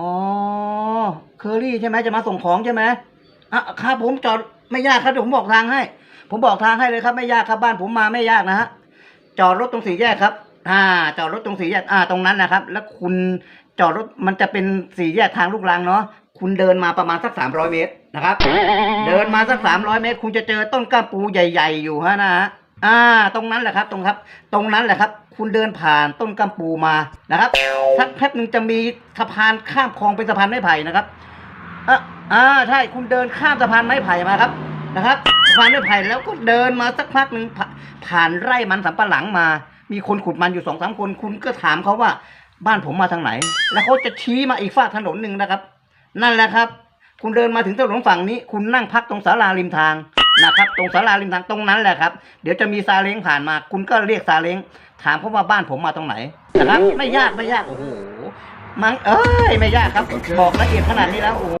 อ๋อ เคอรี่ใช่ไหมจะมาส่งของใช่ไหมอะครับผมจอดไม่ยากครับเดี๋ยวผมบอกทางให้ ผมบอกทางให้เลยครับ ไม่ยากครับบ้านผมมาไม่ยากนะฮะจอดรถตรงสี่แยกครับ อ่า จอดรถตรงสี่แยกอ่าตรงนั้นนะครับ แล้วคุณจอดรถมันจะเป็นสี่แยกทางลูกรังเนาะคุณเดินมาประมาณสักสามร้อยเมตรนะครับ เดินมาสักสามร้อยเมตร คุณจะเจอต้นกล้ามปูใหญ่ ๆ อยู่ฮะนะฮะ อ่า ตรงนั้นแหละครับ ตรงครับ ตรงนั้นแหละครับ คุณเดินผ่านต้นกล้ามปูมานะครับสักแป๊บหนึ่งจะมีสะพานข้ามคลองเป็นสะพานไม้ไผ่นะครับอะอ่าใช่คุณเดินข้ามสะพานไม้ไผ่มาครับนะครับสะพานไม้ไผ่แล้วก็เดินมาสักพักหนึ่งผ่าผ่านไร่มันสำปะหลังมา มีคนขุดมันอยู่สองสามคน คุณก็ถามเขาว่า บ้านผมมาทางไหน แล้วเขาจะชี้มาอีกฝากถนนหนึ่งนะครับ นั่นแหละครับ คุณเดินมาถึงถนนฝั่งนี้ คุณนั่งพักตรงศาลาริมทาง นะครับ ตรงสาราริมทางตรงนั้นแหละครับ เดี๋ยวจะมีซาเล้งผ่านมา คุณก็เรียกซาเล้งถามเขาว่าบ้านผมมาตรงไหนนะครับ ไม่ยากไม่ยากโอ้โห มังเอ้ยไม่ยากครับ บอกละเอียดขนาดนี้แล้วโอ้